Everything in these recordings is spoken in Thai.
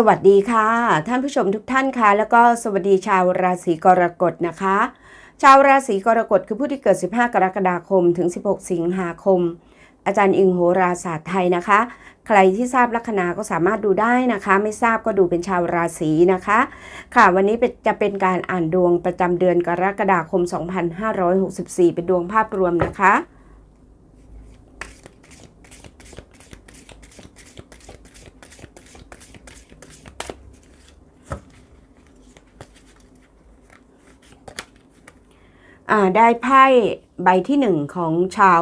สวัสดีค่ะ ท่านผู้ชมทุกท่านค่ะ แล้วก็สวัสดีชาวราศีกรกฎนะคะ ชาวราศีกรกฎคือผู้ที่เกิด 15 กรกฎาคมถึง 16 สิงหาคม อาจารย์อิงโหราศาสตร์ไทยนะคะ ใครที่ทราบลัคนาก็สามารถดูได้นะคะ ไม่ทราบก็ดูเป็นชาวราศีนะคะ ค่ะวันนี้จะเป็นการอ่านดวงประจำเดือนกรกฎาคม 2564 เป็นดวงภาพรวมนะคะ ได้ไพ่ใบที่หนึ่งของชาว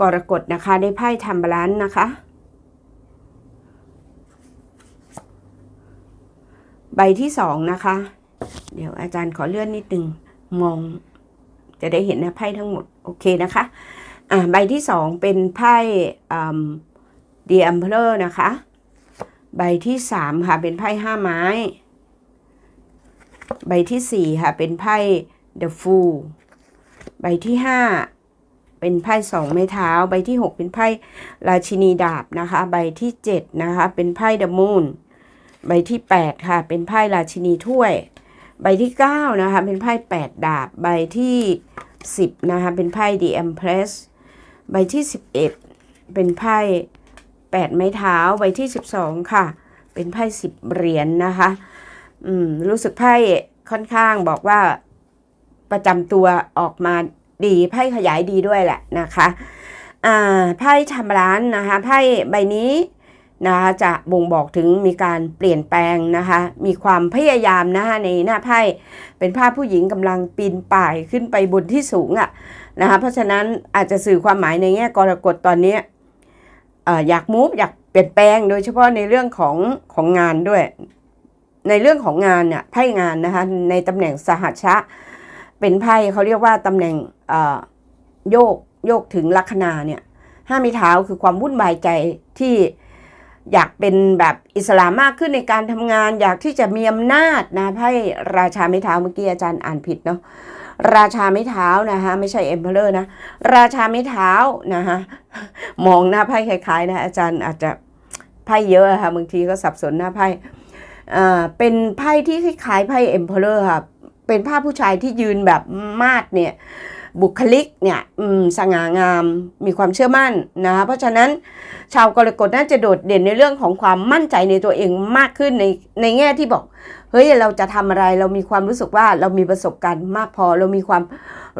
กรกฎนะคะ ได้ไพ่ทัมบลันนะคะ ใบที่สองนะคะ เดี๋ยวอาจารย์ขอเลื่อนนิดนึงมอง จะได้เห็นนะไพ่ทั้งหมด โอเคนะคะ อ่าใบที่สองเป็นไพ่เดียมเพลอร์นะคะ ใบที่สามค่ะเป็นไพ่ห้าไม้ ใบที่สี่ค่ะเป็นไพ่ The Fool ใบที่ 5 เป็นไพ่สองไม้เท้า ใบที่ 6 เป็นไพ่ราชินีดาบนะคะ ใบที่ 7 นะคะ เป็นไพ่เดมูนใบที่ 8 ค่ะ เป็นไพ่ราชินีถ้วย ใบที่ 9 นะคะ เป็นไพ่8 ดาบ ใบที่ 10 นะคะ เป็นไพ่ The Empress ใบที่ 11 เป็นไพ่8 ไม้เท้า ใบที่ 12 ค่ะ เป็นไพ่10เหรียญนนะคะ อืม รู้สึกไพ่ค่อนข้างบอกว่า ประจำตัวออกมาดีไพ่ขยายดีด้วยแหละนะคะไพ่ชำร้านนะคะไพ่ใบนี้นะคะจะบ่งบอกถึงมีการเปลี่ยนแปลงนะคะมีความพยายามนะคะในหน้าไพ่เป็นภาพผู้หญิงกำลังปีนป่ายขึ้นไปบนที่สูงอะ่ะนะคะเพราะฉะนั้นอาจจะสื่อความหมายในแง่กรกฎตอนนี้ออยากมูฟอยากเปลี่ยนแปลงโดยเฉพาะในเรื่องของของงานด้วย ในเรื่องของงานเนี่ยไพ่งานนะคะในตำแหน่งสหัชชะ เป็นไพ่เขาเรียกว่าตำแหน่งโยกโยกถึงลัคนาเนี่ยห้ามีเท้าคือความวุ่นวายใจที่อยากเป็นแบบอิสระมากขึ้นในการทำงาน อยากที่จะมีอำนาจนะไพ่ราชาไม้เท้าเมื่อกี้อาจารย์อ่านผิดเนาะราชาไม้เท้านะคะไม่ใช่เอ็มเพลเลอร์นะราชาไม้เท้านะคะมองหน้าไพ่คล้ายๆนะอาจารย์อาจจะไพ่เยอะค่ะบางทีก็สับสนหน้าไพ่เป็นไพ่ที่คล้ายๆไพ่เอ็มเพลเลอร์ค่ะ เป็นภาพผู้ชายที่ยืนแบบมาดเนี่ยบุคลิกเนี่ยสง่างามมีความเชื่อมั่นนะเพราะฉะนั้นชาวกรกฎน่าจะโดดเด่นในเรื่องของความมั่นใจในตัวเองมากขึ้นในในแง่ที่บอกเฮ้ยเราจะทำอะไรเรามีความรู้สึกว่าเรามีประสบการณ์มากพอ เรามีความ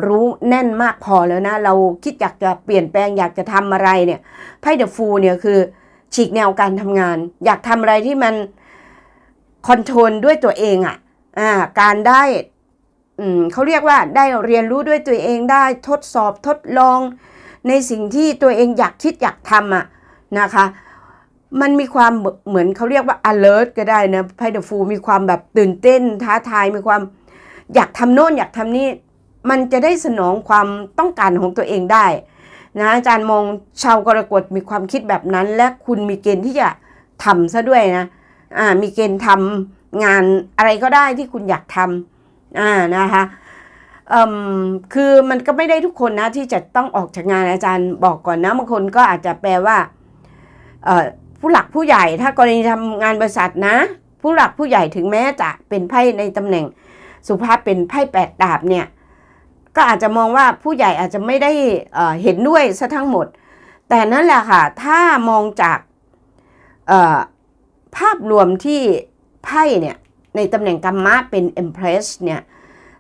รู้แน่นมากพอแล้วนะ เราคิดอยากจะเปลี่ยนแปลงอยากจะทำอะไรเนี่ยไพ่เดอะฟูเนี่ยคือฉีกแนวการทำงาน อยากทำอะไรที่มันคอนโทรลด้วยตัวเองอะ่ะการได้ เขาเรียกว่าได้เรียนรู้ด้วยตัวเองได้ทดสอบทดลอง ในสิ่งที่ตัวเองอยากคิดอยากทำอะนะคะ มันมีความเหมือนเขาเรียกว่า alert ก็ได้นะไพ่เดอะฟูมีความแบบตื่นเต้นท้าทายมีความอยากทำโน่นอยากทำนี่มันจะได้สนองความต้องการของตัวเองได้นะอาจารย์มองชาวกรกฎมีความคิดแบบนั้น และคุณมีเกณฑ์ที่จะทำซะด้วยนะอ่ามีเกณฑ์ทำงานอะไรก็ได้ที่คุณอยากทำ อ่านะคะคือมันก็ไม่ได้ทุกคนนะที่จะต้องออกจากงานอาจารย์บอกก่อนนะบางคนก็อาจจะแปลว่าผู้หลักผู้ใหญ่ถ้ากรณีทำงานบริษัทนะ ผู้หลักผู้ใหญ่ถึงแม้จะเป็นไพ่ในตำแหน่ง สุภาพเป็นไพ่แปดดาบเนี่ยก็อาจจะมองว่าผู้ใหญ่อาจจะไม่ได้เห็นด้วยซะทั้งหมด แต่นั่นแหละค่ะถ้ามองจากภาพรวมที่ไพ่เนี่ย ในตำแหน่งกรรมะเป็น Empress เนี่ย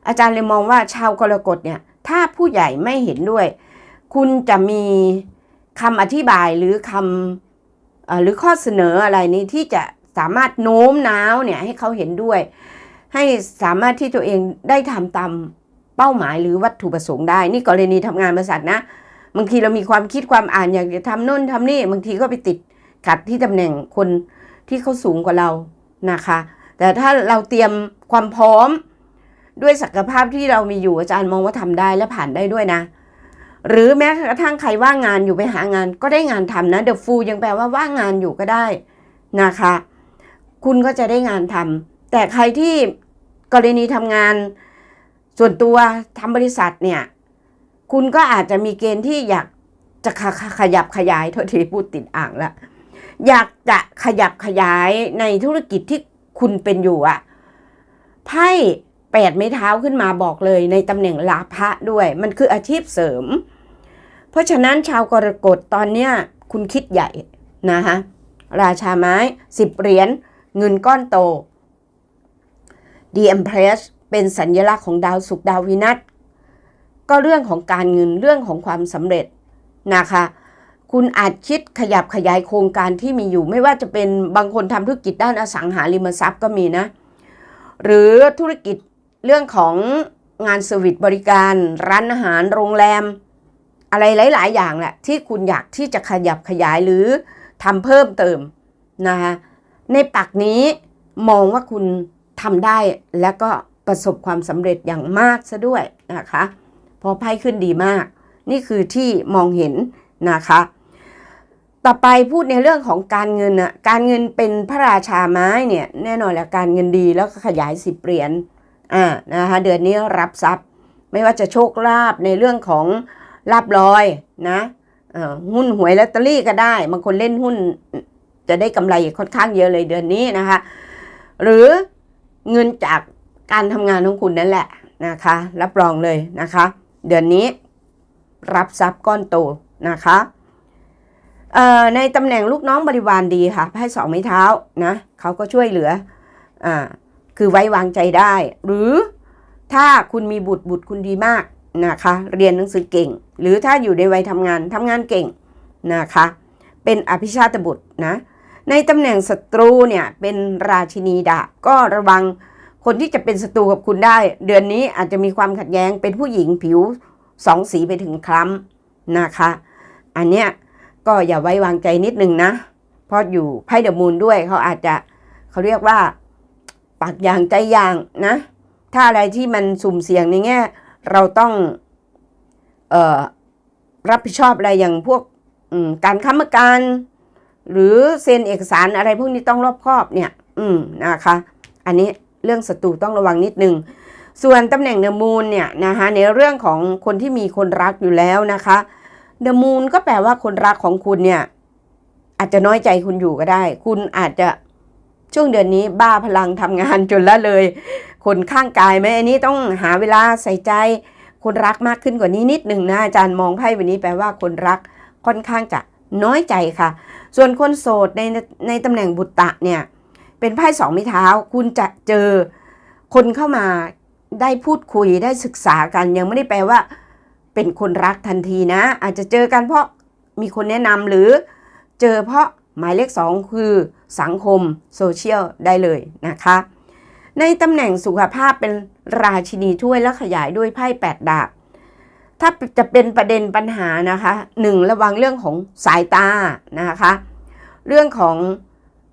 อาจารย์เลยมองว่าชาวกรกฎเนี่ยถ้าผู้ใหญ่ไม่เห็นด้วย คุณจะมีคำอธิบายหรือคำหรือข้อเสนออะไรนี้ที่จะสามารถโน้มน้าวเนี่ยให้เขาเห็นด้วย ให้สามารถที่ตัวเองได้ทำตามเป้าหมายหรือวัตถุประสงค์ได้ นี่กรณีทำงานบริษัทนะบางทีเรามีความคิดความอ่านอยากจะทำโน่นทำนี่บางทีก็ไปติดขัดที่ตำแหน่งคนที่เขาสูงกว่าเรานะคะ แต่ถ้าเราเตรียมความพร้อมด้วยศักยภาพที่เรามีอยู่อาจารย์มองว่าทำได้และผ่านได้ด้วยนะ หรือแม้กระทั่งใครว่างงานอยู่ไปหางานก็ได้งานทำนะเดอะฟูยังแปลว่าว่างงานอยู่ก็ได้นะคะ คุณก็จะได้งานทำแต่ใครที่กรณีทำงาน ส่วนตัวทำบริษัทเนี่ยคุณก็อาจจะมีเกณฑ์ที่อยากจะขยับขยายโทษทีพูดติดอ่างละอยากจะขยับขยายในธุรกิจที่ คุณเป็นอยู่อะไพ่แปดไม้เท้าขึ้นมาบอกเลยในตำแหน่งลาภะด้วย มันคืออาชีพเสริม เพราะฉะนั้นชาวกรกฎตอนเนี้ยคุณคิดใหญ่นะคะราชาไม้สิบเหรียญเงินก้อนโต The Empress เป็นสัญลักษณ์ของดาวศุกร์ดาววินัสก็เรื่องของการเงินเรื่องของความสำเร็จนะคะ คุณอาจคิดขยับขยายโครงการที่มีอยู่ ไม่ว่าจะเป็นบางคนทำธุรกิจด้านอสังหาริมทรัพย์ก็มีนะ หรือธุรกิจเรื่องของงานเซอร์วิสบริการ ร้านอาหารโรงแรม อะไรหลาย ๆ อย่างแหละที่คุณอยากที่จะขยับขยายหรือทำเพิ่มเติมนะคะในปักนี้มองว่าคุณทำได้และก็ประสบความสำเร็จอย่างมากซะด้วยนะคะพอไพ่ขึ้นดีมาก นี่คือที่มองเห็นนะคะ ต่อไปพูดในเรื่องของการเงินอะการเงินเป็นพระราชาไม้เนี่ยแน่นอนแล้วการเงินดีแล้วก็ขยายสิบเหรียญอ่านะคะเดือนนี้รับทรัพย์ ไม่ว่าจะโชคลาภในเรื่องของลาบลอยนะหุ้นหวยลอตเตอรี่ก็ได้บางคนเล่นหุ้นจะได้กำไรค่อนข้างเยอะเลยเดือนนี้นะคะ หรือเงินจากการทำงานของคุณนั่นแหละนะคะ รับรองเลยนะคะ เดือนนี้รับทรัพย์ก้อนโตนะคะ ในตำแหน่งลูกน้องบริวารดีค่ะไพ่สองไม้เท้านะเขาก็ช่วยเหลืออ่าคือไว้วางใจได้ หรือถ้าคุณมีบุตรบุตรคุณดีมากนะคะ เรียนหนังสือเก่ง หรือถ้าอยู่ในวัยทำงานทำงานเก่งนะคะ เป็นอภิชาตบุตรนะในตำแหน่งศัตรูเนี่ยเป็นราชินีดาก็ระวังคนที่จะเป็นศัตรูกับคุณได้ เดือนนี้อาจจะมีความขัดแย้งเป็นผู้หญิงผิวสองสีไปถึงคล้ำนะคะ อันเนี้ย ก็อย่าไว้วางใจนิดนึงนะ เพราะอยู่ไพ่เดอะมูนด้วยเขาอาจจะเขาเรียกว่าปากอย่างใจอย่างนะ ถ้าอะไรที่มันสุ่มเสี่ยงในแง่เราต้องเอ่อรับผิดชอบอะไรอย่างพวกการค้ำประกันหรือเซ็นเอกสารอะไรพวกนี้ต้องรอบคอบเนี่ย อืมนะคะ อันนี้เรื่องศัตรูต้องระวังนิดนึง ส่วนตำแหน่งเดอะมูนเนี่ยนะคะในเรื่องของคนที่มีคนรักอยู่แล้วนะคะ เดอะมูนก็แปลว่าคนรักของคุณเนี่ย อาจจะน้อยใจคุณอยู่ก็ได้ คุณอาจจะช่วงเดือนนี้บ้าพลังทำงานจนละเลย คนข้างกายไหมอันนี้ต้องหาเวลาใส่ใจ คนรักมากขึ้นกว่านี้นิดหนึ่งนะอาจารย์มองไพ่วันนี้แปลว่าคนรักค่อนข้างจะน้อยใจค่ะ ส่วนคนโสดในในตำแหน่งบุตตะเนี่ย เป็นไพ่สองไม้เท้า คุณจะเจอคนเข้ามาได้พูดคุยได้ศึกษากันยังไม่ได้แปลว่า เป็นคนรักทันทีนะ อาจจะเจอกันเพราะมีคนแนะนำหรือเจอเพราะหมายเลขสองคือสังคมโซเชียลได้เลยนะคะ ในตำแหน่งสุขภาพเป็นราชินีถ้วยและขยายด้วยไพ่แปดดาบ ถ้าจะเป็นประเด็นปัญหานะคะหนึ่งระวังเรื่องของสายตานะคะ เรื่องของ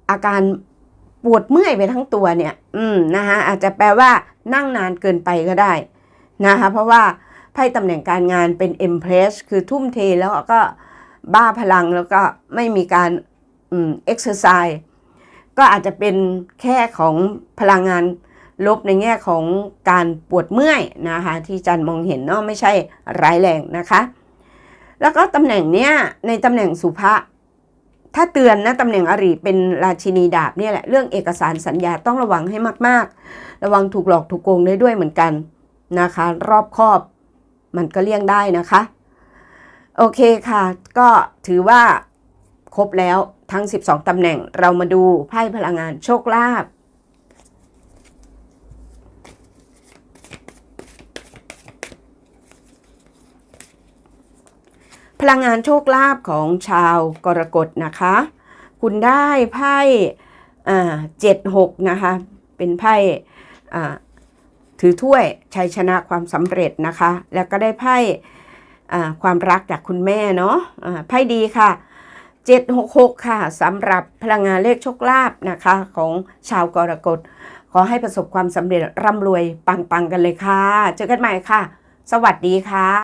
อาการปวดเมื่อยไปทั้งตัวเนี่ย อืมนะคะอาจจะแปลว่านั่งนานเกินไปก็ได้นะคะเพราะว่า ไพ่ตำแหน่งการงานเป็น Empress คือทุ่มเทแล้วก็บ้าพลังแล้วก็ไม่มีการอืม exercise ก็อาจจะเป็นแค่ของพลังงานลบในแง่ของการปวดเมื่อยนะคะที่จันมองเห็นเนาะไม่ใช่ร้ายแรงนะคะ แล้วก็ตำแหน่งเนี้ยในตำแหน่งสุภะถ้าเตือนนะตำแหน่งอริเป็นราชินีดาบเนี่ยแหละเรื่องเอกสารสัญญาต้องระวังให้มาก ๆ ระวังถูกหลอกถูกโกงได้ด้วยเหมือนกันนะคะ รอบคอบ มันก็เลี่ยงได้นะคะ โอเคค่ะ ก็ถือว่าครบแล้วทั้ง 12ตำแหน่งเรามาดูไพ่พลังงานโชคลาภพลังงานโชคลาภของชาวกรกฎนะคะ คุณได้ไพ่เจ็ดหกนะคะ เป็นไพ่ ถือถ้วยชัยชนะความสำเร็จนะคะ แล้วก็ได้ไพ่ความรักจากคุณแม่เนาะไพ่ดีค่ะ 766 ค่ะสำหรับพลังงานเลขโชคลาภนะคะ ของชาวกรกฎ ขอให้ประสบความสำเร็จร่ำรวยปังๆกันเลยค่ะ เจอกันใหม่ค่ะ สวัสดีค่ะ